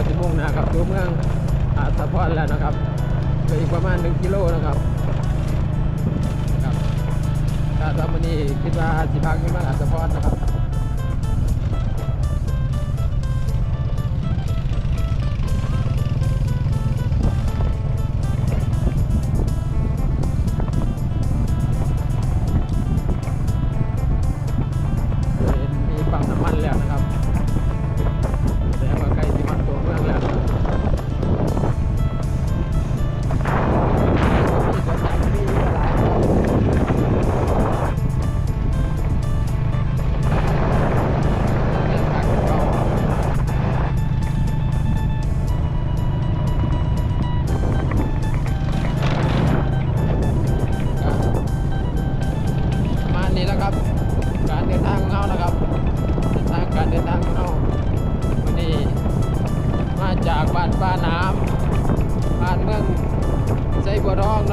ก็จะมุ่งหนะครับตัวเมืองอาสะพรแล้วนะครับเหลืออีกประมาณ 1 กิโลนะครับครับถ้าทำวันนี้คิดว่าสิพักอยู่เมืองอาสะพรนะครับ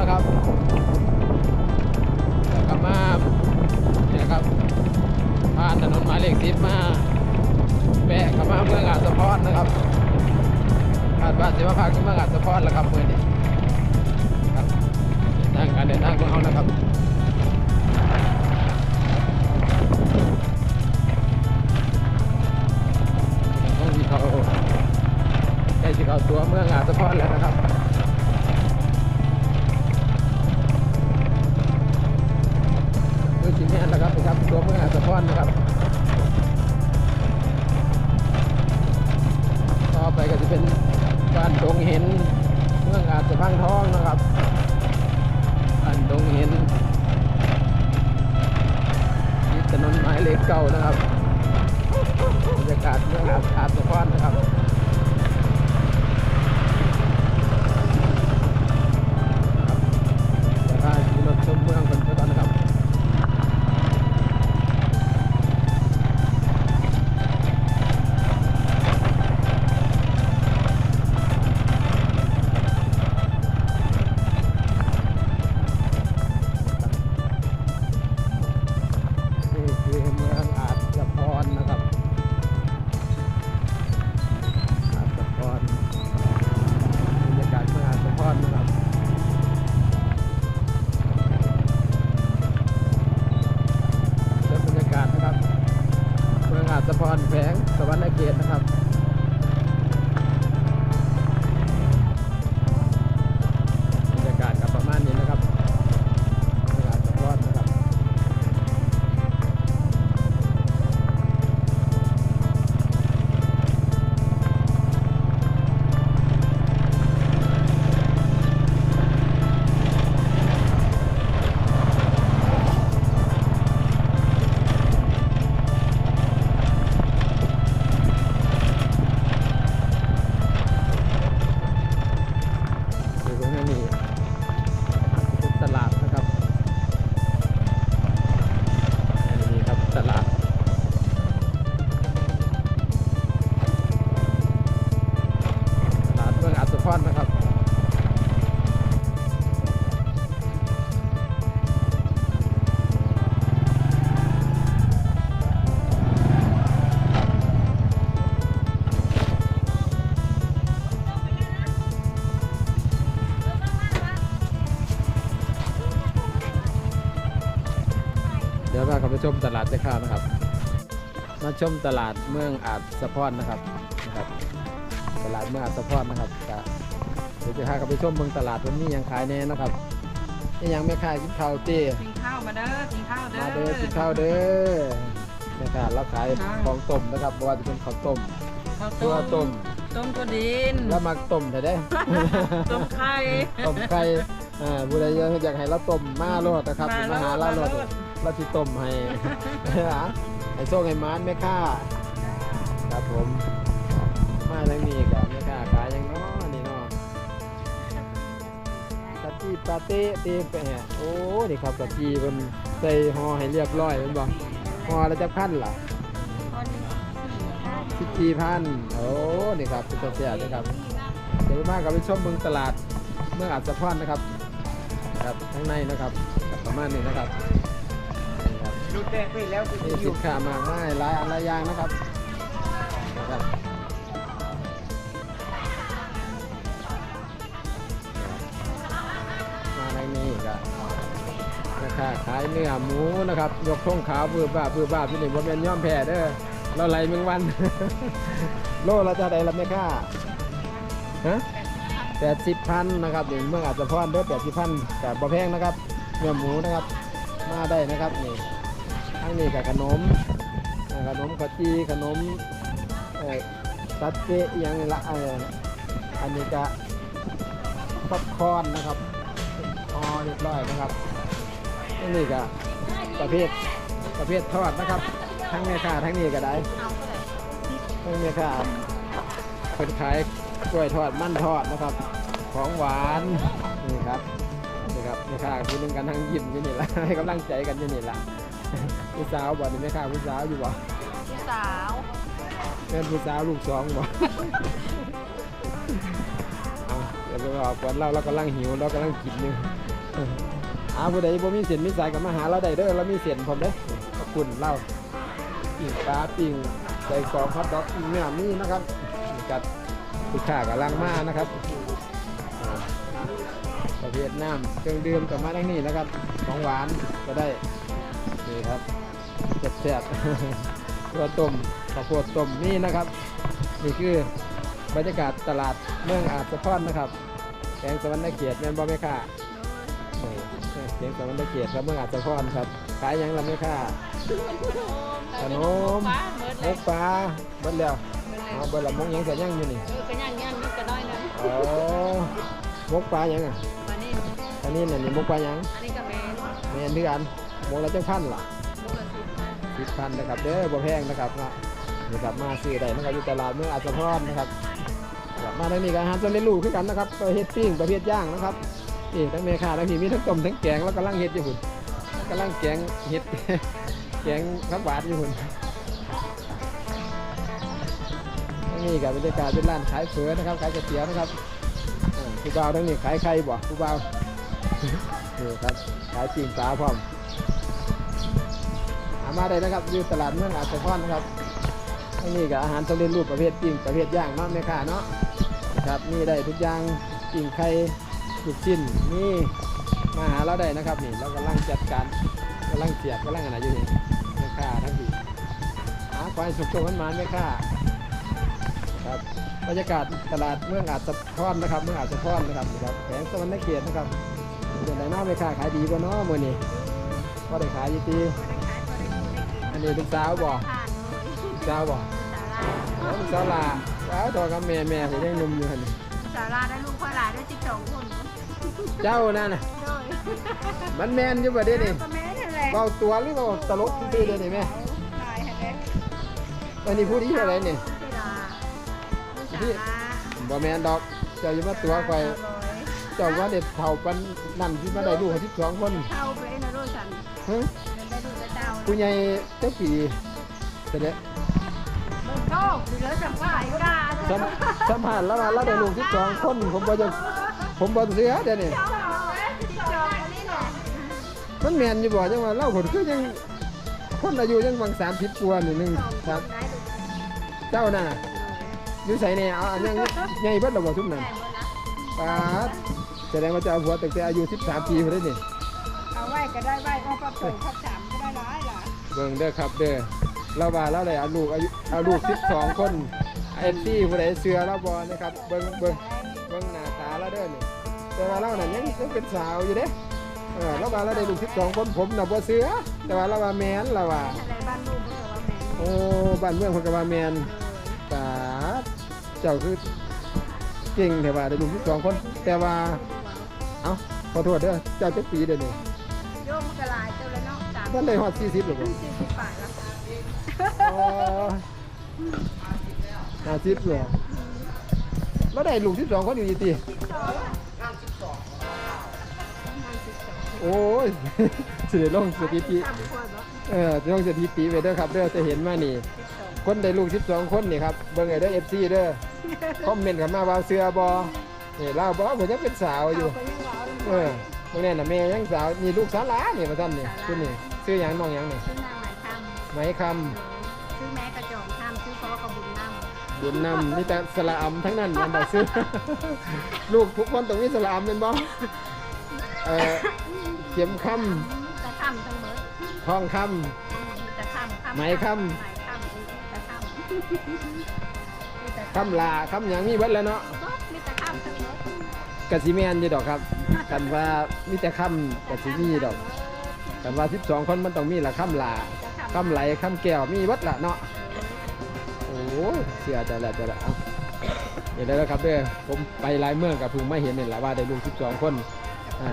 นะครับแล้วก็มาเนี่ยครับผ่านถนนหมายเลขสิบมาแวะเข้ามาเมืองอาสะพอนนะครับผ่านบ้านเสมาพักที่เมืองอาสะพอนแล้วครับเมื่อนี้ครับนทางการเดินทางของเรานะครับต้องมีเขาใกล้จะเข้าตัวเมืองอาสะพรแล้วนะครับ ม่นแล้วครับไปครับตัวเมืองอาสะพรนนะครับต่อไปก็จะเป็นบ้านดงเห็นเมืองอาจจะพังทองนะครับบ้านดงเห็นถนนหมายเลขเก้านะครับบรรยากาศเมืองอาสะพรนะครับ ชมตลาดเมืองอาจสะพรนะครับนะครับ ตลาดเมืองอาจสะพรนะครับก็เดี๋ยวจะพากันไปชมเมืองตลาดวันนี้ยังขายแน่นะครับนี่ยังไม่ขายกินข้าวเต้กินข้าวมาเด้อกินข้าวเด้อมาเด้อกินข้าวเด้อนะครับเราขายของต้มนะครับเพราะว่าจะเป็นข้าวต้มข้าวตัวต้มต้มตัวดินแล้วมาต้มเถอะได้ต้มไข่ต้มไข่อ่าบุรีอยากให้เราต้มมาโลดนะครับมาโลดมาหาเราโลดมาโลดเราที่ต้มให้ ไอ้โซ่ให้มานแม่ค่าครับผม มาทางนี้กับแม่ค่าขายยังน้อนี่เนาะกะจีปาเต้เต้ไปแหะโอ้นี่ครับกะจีมันใส่ห่อให้เรียบร้อยเป็นบ่ห่อแล้วจะพันล่ะสิบสี่พันโอ้นี่ครับเป็นตัวเสียเลยครับเดี๋ยวมากับไปชมเมืองตลาดเมืองอัศพรนะครับ ครับข้างในนะครับครับประมาณนี้นะครับ ชุดแรกไปแล้วมีสิยู่ นค้ามากมายหลายอันหายางนะครับมาในนี้ก็ราคาขายเนื้อหมูนะครับ ยกท้องขาวเบื่อบ้าเบื่อบ้าบที่นี่ว่าเป็นย่อมแพ้เด้อเราไหลเมืองวัน โลเราจะได้ลรับไหมค่าฮะแปดสิบพันนะครับนี่เมื่ออาจจะพอนเด้อแปดสิบพันแต่บ่แพงนะครับเนื้อหมูนะครับ มาได้นะครับนี่ ทั้งนี้กับขนม ขนมขจีขนมเอ่อตัดเจอหยังละอันนี้จะป๊อปคอนนะครับพอเรียบร้อยนะครับนี้ก็ประเภทประเภททอดนะครับ ทั้งแม่ค้าทั้งนี้ก็ได้ทั้งแม่ค้าเป็นขายกล้วยทอดมันทอดนะครับ ของหวานนี่ครับนี่ครับแม่ค้าพูดกันทั้งยิ้มอยู่นี่ละให้กำลังใจกันอยู่นี่ละ ผู้สาวบ่นี่แม่ค้าผู้สาวอยู่บ่พี่สาวแม่นผู้สาวลูกสองบ่เอาเดี๋ยวไปบอกก่อนเราเรากำลังหิวเรากำลังกินอยู่อาผู้ใดบ่มีเสียนมีสายกับมาหาเราได้เด้อเรามีเสียนพร้อมเด้อขอบคุณเราปิ้งปลาปิ้งใส่กรอบฮอทดอกปิ้งเนื้อมีนะครับนี่กัดลูกค้ากำลังมานะครับอ่าประเภทน้ำเครื่องดื่มกับมาทั้งนี้นะครับของหวานก็ได้นี่ ครับแซ่บๆตัวต้มข้าวโพดต้มนี่นะครับ นี่คือบรรยากาศตลาดเมืองอาจสะพอนนะครับแกงสวรรค์เขียดแม่นบ่แม่ค่ะเออเสียงสวรรค์เกียรติครับเมืองอาจจะพรครับขายหยังลำไม่ค่าขนมฟ้าเมิดหเลมยกปลาเบิดแล้วเอาเบิดละมกหยังแต่ยังอยู่นี่เออกระย่างย่างนิดกระน้อยนึงอ๋อมกปลาหยังอะมานี่อันนี้น่ะนี่มกปลาหยังอันนี้ก็แม่ลูกแม่นเดือนมกละจังพันล่ะละสิบ พันนนะครับเด้อบ่แพงนะครับนะนี่ครับมาซื้อได้นะครับอยู่ตลาดเมืองอาจจะพรนะครับครับมาทางนี้ก็อาหารสำเร็จรูปคือกันนะครับประเภทปิ้งประเภทย่างนะครับนี่ทั้งเมคาทั้งพี่มีทั้งต้มทั้งแกงแล้วกำลังเฮ็ดอยู่หุ่นกำลังแกงเฮ็ดแกงข้าวหวานอยู่หุ่นนี่กับบรรยากาศเป็นร้านขายเฟือนะครับขายก๋วยเตี๋ยวนะครับผู้บ่าวทั้งนี้ขายไข่บ่ผู้บ่าวนี่ครับขายปิ่งปลาพร้อม มาได้นะครับอยู่ตลาดเมืองอาจจะพอนนะครับทั้งนี้กับอาหารสำเร็จรูปประเภทปิ่งประเภทย่างเนาะแม่ค้าเนาะนะครับนี่ได้ทุกอย่างปิ่งไข่ลูกชิ้นนี่มาหาเราได้นะครับนี่เรากำลังจัดการกำลังเสียบกำลังอะไรอยู่นี่แม่ค้าทั้งที่หาควายสุกๆมันมาแม่ค้าครับบรรยากาศตลาดเมืองอาจสะพอนนะครับเมืองอาจสะพอนนะครับครับแผงสวรรค์เขตนะครับเป็นไหนน้าไม่ค้าขายดีกว่าน้อมือนี่ก็ได้ขายอยี่ตี อันนี้ลูกสาวบ่ลูกสาวบ่แล้วลูกสาวลาแล้วตัวกับแม่แม่ผมยังหนุ่มอยู่หันนี่สาราได้ลูกพ่อหลายได้สิบสองคนเจ้านั่นน่ะโดยมันแมนอยู่บ่เด้นี่ก็แม่นั่นแหละเบาตัวหรือเบาตลกซื่อๆเด้นี่แม่ขายให้แม่อันนี้พูดที่อะไรนี่พี่ดาลูกสาราบ่แมนดอกเจ้าอย่ามาตัวไปเจ้าว่าเด็ดเท่าปันนั่นที่มาได้ลูกสิบสองคนเข้าไปนะด้วยฉัน ฮะ ผู้ใหญ่เจ้าปีเสด็จมึงโชคดีแล้วจะขายก็ได้สัมสัมผัสแล้วว่าเราได้ลูกที่สองคนผมบ่จะผมบ่เสือเดี๋ยวนี้มันแมนอยู่บ่จังว่าเล่าผลคือยังคนอายุยังบางสามสิบกว่านี่งหนึ่งครับเจ้าน่ะอยู่ใส่แน่เอาอันยังใหญ่เบิดแล้วบ่ทุกนั้นแม่หมดละปาแสดงว่าจะเจ้าผัวตั้งแต่อายุ13ปีพุ่นเด้เนี่ยเอาไหวก็ได้ไหว้เอาะปับโถปับสามก็ได้ร้ายล่ะ เบิ่งเด้อครับเด้อเราว่าเราได้เอาลูกอายุเอาลูก12 คนเอ็นซี่ผู้ใดเสือเราบ่นะครับเบิ่งเบิ่งเบิ่งหน้าตาแล้วเด้อนี่แต่ว่าเราน่ะยังยังเป็นสาวอยู่เด้เออเราว่าเราได้ลูกสิบสองคนผมน่ะบ่เสือแต่ว่าเราว่าแมนเราว่าอะไรบ้านลูกเมื่อว่าแม่โอ้บ้านเมืองเพิ่นก็ว่าแมนตาดเจ้าคือเก่งแต่ว่าได้ลูกสิบสองคน แต่ว่าเอ้าขอโทษเด้อเจ้าจักปีเด้อนี่โยมกระลายเจ้าเล ยเนาะสามท่านได้ฮอด40หรือบ่สี่สิบป่ายแล้วอ๋อ50เหรอเราได้ลูก12คนอยู่ยี่ติโอ้ยสิได้ลงสถิติสามคนเนาะเออจะต้องสถิติไปเด้อครับเด้อจะเห็นมานี่ คนได้ลูก12คนนี่ครับเบิ่งไอ้เด้อ FC เด้อคอมเมนต์กันมาว่าเสือบ่นี่เล่าบ่ผมยังเป็นสาวอยู่ไปยังรอเออพวกนี้น่ะแม่ยังสาวนี่ลูกสาวหลานี่ว่าซั่นนี่คุณนี่ ชื่อหยังน้องหยังนี่ชื่อนางหมายคไหมคำำชื่อแม่กระจองคำชื่อพ่อกระบุญน้ำบุญนำนี่แต่สละอำทั้งนั้นอันใดซื้อ ลูกทุกคนต้องมีสละอำเป็นบ่เออเข็มคำกระทองคำมีแต่คำคำไหมคำไหมคำมีแต่คำมีแต่คำลาคำหยังมีเบิดแล้วเนาะบดมีแต่คำทั้งหมดกะสิแม่นอยู่ดอกครับกันว่ามีแต่คำกะสิมีดอก กันว่า12คนมันต้องมีละคำลาคำไหลคำแก้วมีเบิดละเนาะโอ้ยเสียใจแล้วใจแล้วเอาเดี๋ยวได้แล้วครับเด้อผมไปหลายเมืองกับเพิ่งไม่เห็นนี่แหละว่าได้ลูก12คนอ่า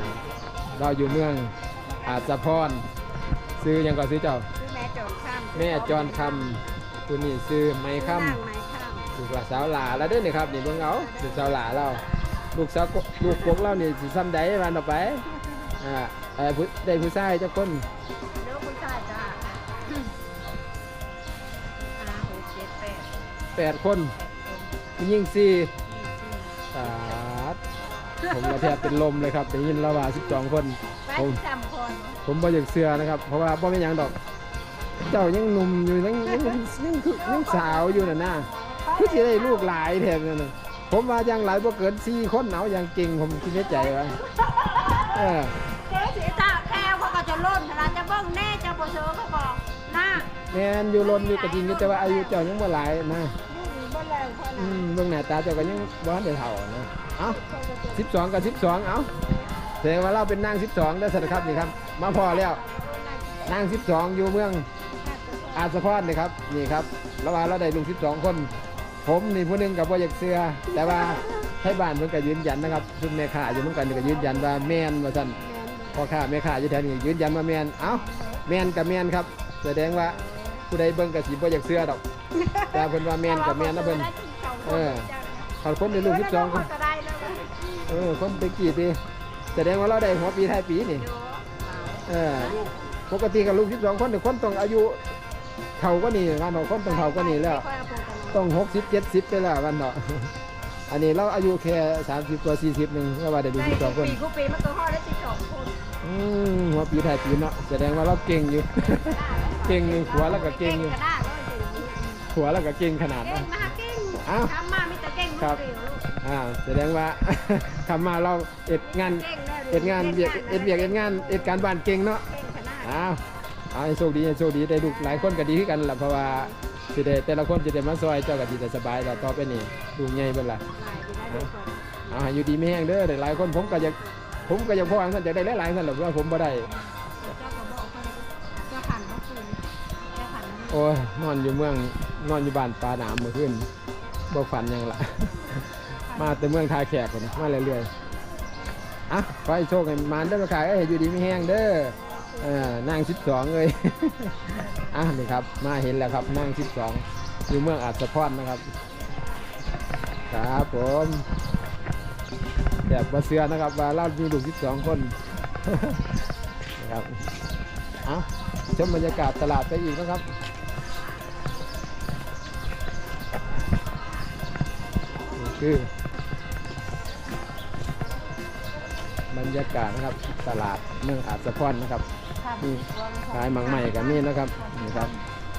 เราอยู่เมืองอาจจะพรซื้อหยังก็ซื้อเจ้าคือแม่จอนคำแม่จรคำคุณนี่ซื้อไม้คำนางไหมคำลูกสาวหลาแล้วเด้อนี่ครับนี่เบิ่งเอาลูกสาวหลาเราลูกสาวกลูกกกเรานี่สิซ้ำใดวันต่อไปอ่า เอ่อผู้ได้ผู้ชายจักคนเดี๋ยวคุณชายจ้าห้าหกเจ็ดแปดแปดคนแปดคนผู้หญิงสี่ยี่สิบสาดผมก็แทบเป็นลมเลยครับได้ยินแล้วว่า12คน แปดผมจำคนผมบ่อยากเชื่อนะครับ เพราะว่าบ่เป็นหยังดอก เจ้ายังหนุ่มอยู่ยังยังยังยังคือยังสาวอยู่น่ะนะคือสิได้ลูกหลายแถมนั่นน่ะผมว่ายังหลายบ่เกิน4คนเอาอย่างเก่งผมคิดในใจว่าเออเจ๊สีตาแค่ เขาก็จะล่นเราจะเบิ้งแน่จะบ่เสือเขาบอกหน้าแม่นอยู่ลนอยู่ก็จริงอยู่แต่ว่าอายุเจ้ายังบ่หลายนะลูกนี่บ่แรงพออืนะมเบิ่งหน้าตาเจ้าก็ยังบ่ทันได้เฒ่านะเอ้า12กับ12เอ้าแสดงว่าเราเป็นนาง12ได้อสันครับนี่ครับ มาพอแล้วนาง12 อยู่เมือง อาสะพรนี่ครับนี่ครับแล้วว่าเราได้ลูก12 คน ผมนี่ผู้หนึงกับบ่อยากเชื่อแต่ว่าให้บ้านเพิ่นก็ยืนยันนะครับซุ่มแม่ค้าอยู่นำกันก็ยืนยันว่าแม่นว่าซั่น พ่อค้าแม่ค้าอยู่แถวนี้ยืนยันว่าแม่นเอ้าแม่นกับแม่นครับ แสดงว่าผู้ใดเบิ่งก็สิบ่อยากเชื่อดอก แต่เพิ่นว่าแม่นกับแม่นนะเพิ่นเออเขาคนในลูก12คนก็ได้แล้วก็เออคนไปกี่ปีแสดงว่าเราได้หัวปีท้ายปีนี่ดูเออปกติกับลูก12คนเนี่ยคนต้องอายุเท่าก็นี่วันเนาะคนต้องเท่าก็นี่แล้ว ต้อง60 70ไปแล้ววันเนาะ อันนี้เราอายุแค่30กว่า40หนึงก็ว่าได้ลูก12คนปีกูปีมันก็ห่อได้สิบสองคนอืมหัวปีท้ายปีเนาะแสดงว่าเราเก่งอยู่ เก่งอยู่หัวแล้วก็เก่งอยู่กระด้างเลยสิหัวแล้วก็เก่งขนาดเก่นั้งนมาเก่งอ้าว ทำมามีแต่เก่งครัลูบกเดียวลูกอ่าแสดงว่าคำมาเราเอ็ดงานเก่งแน่เอ็ดงานเบียกเอ็ดเบียกเอ็ดงานเอ็ดการบ้านเก่งเนาะเก่งขนาดอ้าว เอาให้โชคดีให้โชคดีได้ลูกหลายคนก็ดีขึ้นกันล่ะเพราะว่าสิได้แต่ละคนจะได้มาซอยเจ้าก็สิได้สบายแล้วต่อไปนี่ดูใหญ่เบิ่นล่ะหลายดีได้ด้วยคนเอาให้อยู่ดีไม่แห้งเด้อได้หลายคนผมก็อยากผมก็อยากพ่ออันนั้นจะได้หลายๆนั่นแหละเพราะว่าผมบ่ได้เจ้าก็บอกคนเจ้าขันเมื่อคืนเจ้าขันโอ้ยนอนอยู่เมืองนอนอยู่บ้านปลาหนามเมื่อคืนบ่ฝันหยังล่ะมาแต่เมืองทาแขกพุ่นน่ะมาเรื่อยๆอะขอให้โชคให้มานเด้อขายเอ้ยอยู่ดีไม่แห้งเด้อ เออนาง12เอ้ยอะนี่ครับ มาเห็นแล้วครับนาง12อยู่เมืองอาจสะพรนนะครับ ครับผมแบบบาเสือนะครับว่าเรามีลูก12คนนะครับเอาชมบรรยากาศตลาดไปอีกนะครับนี่คือบรรยากาศนะครับตลาดเมืองอาจสะพรนะครับ นี่ขายหมังใหม่กันนี่นะครับนี่ครับ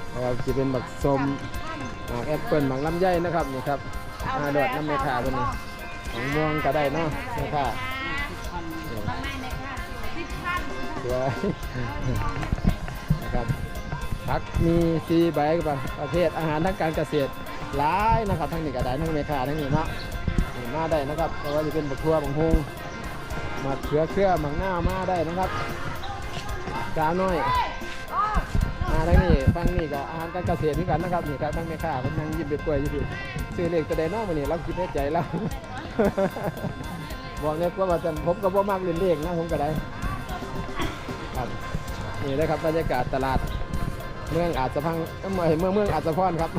เพราะว่าจะเป็นบักสมหมากแอปเปิลหมากลำไยนะครับนี่ครับมาโดดน้ำเมฆาเป็นหมากม่วงก็ได้เนาะเมฆาทำไมในค่ะสิบพันสวยนะครับผักมีซีใบกับประเภทอาหารทางการเกษตรหลายนะครับทั้งนี้ก็ได้ทั้งเมฆาทั้งนี้เนาะนี่มาได้นะครับเพราะว่าจะเป็นบักทั่วบักฮงหมากเขือเครือหมากหน้ามาได้นะครับ กาน้อยมาทางนี้ฟังนี่ก็อาหารการเกษตรนี่กันนะครับนี่ครับทั้งแม่ค้าเพิ่นนั่งยิ้มเบ็ดกล้วยอยู่พี่ซื้อเลขตัวใดเน้อมานี่เราคิดในใจแล้วบอกเนี่ยว่าจันผมก็บ่มักเล่นเลขนะผมก็ได้ครับนี่นะครับบรรยากาศตลาดเมืองอาจจะพังเอ้ยเมืองเมืองเมืองอาจจะพรครับ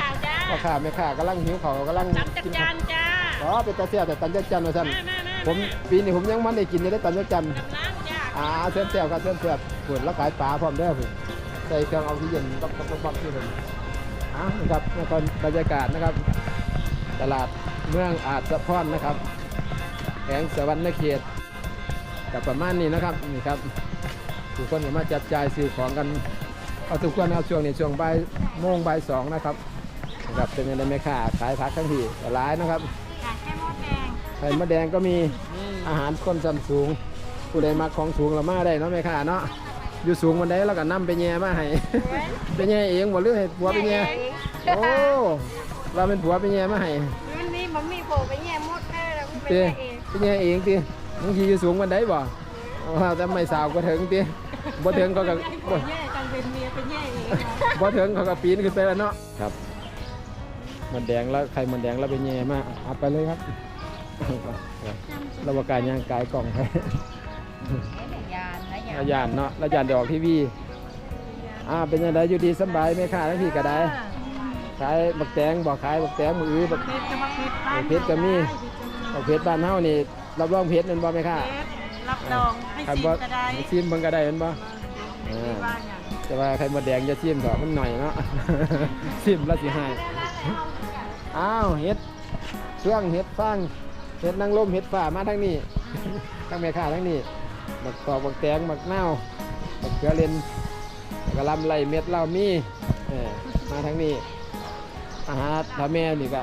ข่าวจ้าพ่อค้าแม่ค้ากำลังหิวเขาวกำลังจำจักจานจ้าอ๋อเป็นตาเสียแต่ตันจักจันว่าซั่นแม่แม่แม่ผมปีนี้ผมยังมันได้กินอยู่ได้ตันจักจันน้ำจ้า อ่าเส้นเสียวครับเส้นเสียบปวดแล้วขายปลาพร้อมเด้อผมใส่เครื่องออกซิเจนบับบับบับบับที่ผมอ่านะครับแล้วก็บรรยากาศนะครับ ตลาดเมืองอาจสะพรนะครับแขวงสวรรณเขตกับประมาณนี้นะครับนี่ครับทุกคนก็มาจับจ่ายซื้อของกันเอาทุกคนเอาช่วงนี้ช่วงบ่ายโมงบ่ายสองนะครับนะครับเป็นยังไงแม่ค้าขายผักทั้งที่ร้ายนะครับค่ะแค่หม้อแดงไข่มดแดงก็มีอาหารคนสันสูง ผู้ใดมาของสูงเรามาได้เนาะแม่ค้าเนาะอยู่สูงวันใดแล้วก็นํไปแย่มาให้ไปแย่เองบ่หรือให้ผัวไปแย่โอ้ว่าเป็นผัวไปแย่มาให้มันมีมันมีโผล่ไปแง่มดแม่แล้วมันเป็นเตี้ยเองไปแย่เองติบางทีอยู่สูงวันใดบ่ว่าแต่ไม่สาวก็ถึงติบ่ถึงเขาก็บ่แง่กันเป็นเมียไปแง่เองพอถึงเขาก็ปีนขึ้นไปแล้วเนาะครับมันแดงแล้วใครมันแดงแล้วไปแย่มากเอาไปเลยครับเราประกาศย่างกายกล่อง ให้ยานนะยาระยานเนาะระยานเดออกทีวีอ่าเป็นยังไงอยู่ดีสำบายไหมค่ะทั้งพี่ก็ได้ขายบักแตงบอกขายบักแตงมืออื้อบักเพชรจะมาเพชรบ้านเพชรก็มีบักเพชรบ้านเฮานี่รับรองเพชรนั่นบ่ไหมค่ะรับรองให้คันซีบ่มก็ได้ให้ซิมเบิ่งก็ได้แม่นบ่อ่าบ้านอย่างแต่ว่าใครมาแดงจะซิมดอกมันหน่อยเนาะซิมแล้วสิให้อ้าวเห็ดช่วงเห็ดฟางเห็ดนางลมเห็ดฝ่ามาทั้งนี้ทั้งแม่ค้าทั้งนี้ บักตอกบักแตงบักนาวบักเขือเลนกระลำไรเม็ดเหล้ามีเออมาทั้งนี้ อาหารถ้าแม่นี่ก็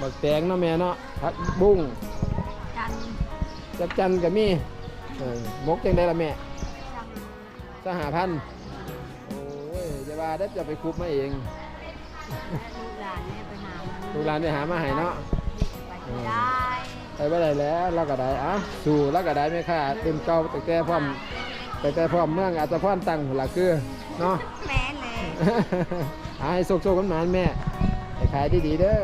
บักแตงเนาะแม่เนาะผักบุ้งจันจับจันก็มีเออหมกจังได้ละแม่สหพันธ์โอ้ยจะว่าได้จะไปคุบมาเองลูกหลานเนี่ยไปหามันลูกหลานไปหามาให้เนาะไปได้ ไปไม่ได้แล้วเราก็ได้อะสู่เราก็ได้ไหมค่ะเต็มเก่าแต่แต่พร้อมแต่แต่พร้อมเมืองอาจจะพร้อมตั้งหัวละคือเนาะแม่เลยหาให้โซกๆกันหมานแม่ให้ขายดีๆเด้อ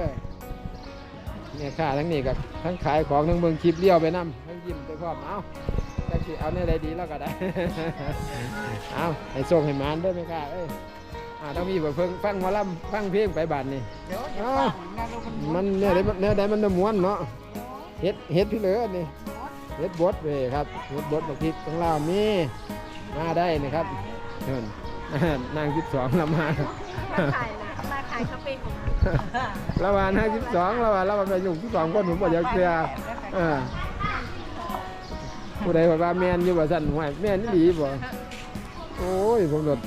แม่ค้าทั้งนี้กับทั้งขายของทั้งเมืองคลิปเลี้ยวไปนํทั้งยิ้มไปพร้อมเอาจักสิเอาในใดดีเราก็ได้เอาให้ส่งให้หมานเด้อแม่ค้าเอ้ยอ่าต้องมีบทเพิ่งฟังหมอลำฟังเพลงไปบานนี่เดี๋ยวเดี๋ยวอ้าวงานเรามันมันเนี่ยได้มันเนี่ยได้มันจะม้วนเนาะ เฮ็ดเฮ็ดพี่เหลือนี่เฮ็ดบดเว้ยครับเฮ็ดบดบักพริกของเราวมีมาได้นะครับเชิญนางสิบสองเรามามาขายนะมาขายคาเฟ่ของเราว่านาสิบสองเราว่าเราว่าไปอยู่สิบสองคนผมบอกอยากเสียเออผู้ใดบอกว่าแม่นอยู่ว่าสั่นห่วยแม่นนี่ดีบ่โอ้ยผมรถ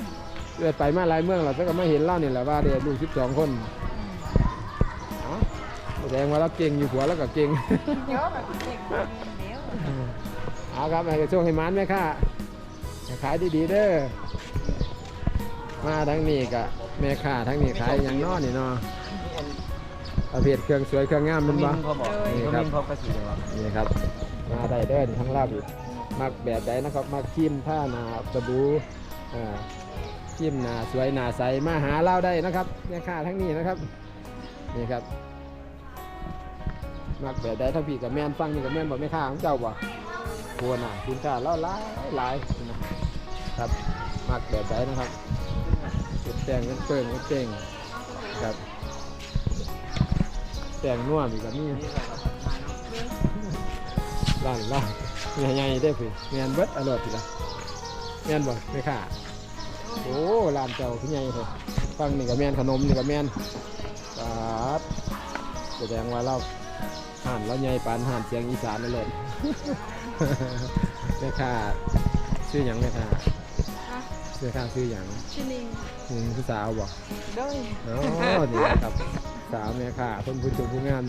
เลือไปมาหลายเมืองแล้วก็มาเห็นเล่านี่แหละว่าเด็กลูกสิบสองคนเอ้า แสดงว่าเราเก่งอยู่หัวแล้วก็เก่งเยอะแบบเด็กเดี๋ยวเอาครับให้ช่วงให้มันไหมค่ะให้ขายดีๆเด้อมาทั้งนี้กะแม่ค้าทั้งนี้ขายอย่างน้อนี่เนาะประเภทเครื่องสวยเครื่องงามเป็นบ่เขาบอกนี่เขาครับมินเขาก็สีเลยวะนี่ครับ มาได้เด้อนี่ทั้งลาบอีกมักแบบใดนะครับมักครีมท่าหนาสบู่อ่าครีมหนาสวยหนาใสมาหาเราได้นะครับแม่ค้าทั้งนี้นะครับนี่ครับ มักแบบใดทั้งพี่กับแม่นฟังนี่กับแม่นบ่แม่ค้าของเจ้าบ่โควรอะคุณค่าเล่าหลายหลายนะครับมักแบบไหนนะครับเป็นแต่งเป็นเปิ่งเป็นเต่งครับแต่งนวมอีกแบบนี้ร้านร้านใหญ่ๆได้พี่เมียนเบิดอร่อยทีละเมียนบ่ไม่ค่าโอ้ร้านเจ้าพี่ใหญ่เลยฟังนี่กับแมนขนมนี่กับแมนครับแสดงว่าเรา ห่านเราใหญ่ปานห่านเสียงอีสานนั่นเลยแม่ค้าชื่อหยังแม่ค้าแม่ค้าชื่อหยังชินิงอืมผู้สาวบ่ด้วยอ๋อนี่ครับสาวแม่ค้าเพิ่นผู้ชมผู้งาน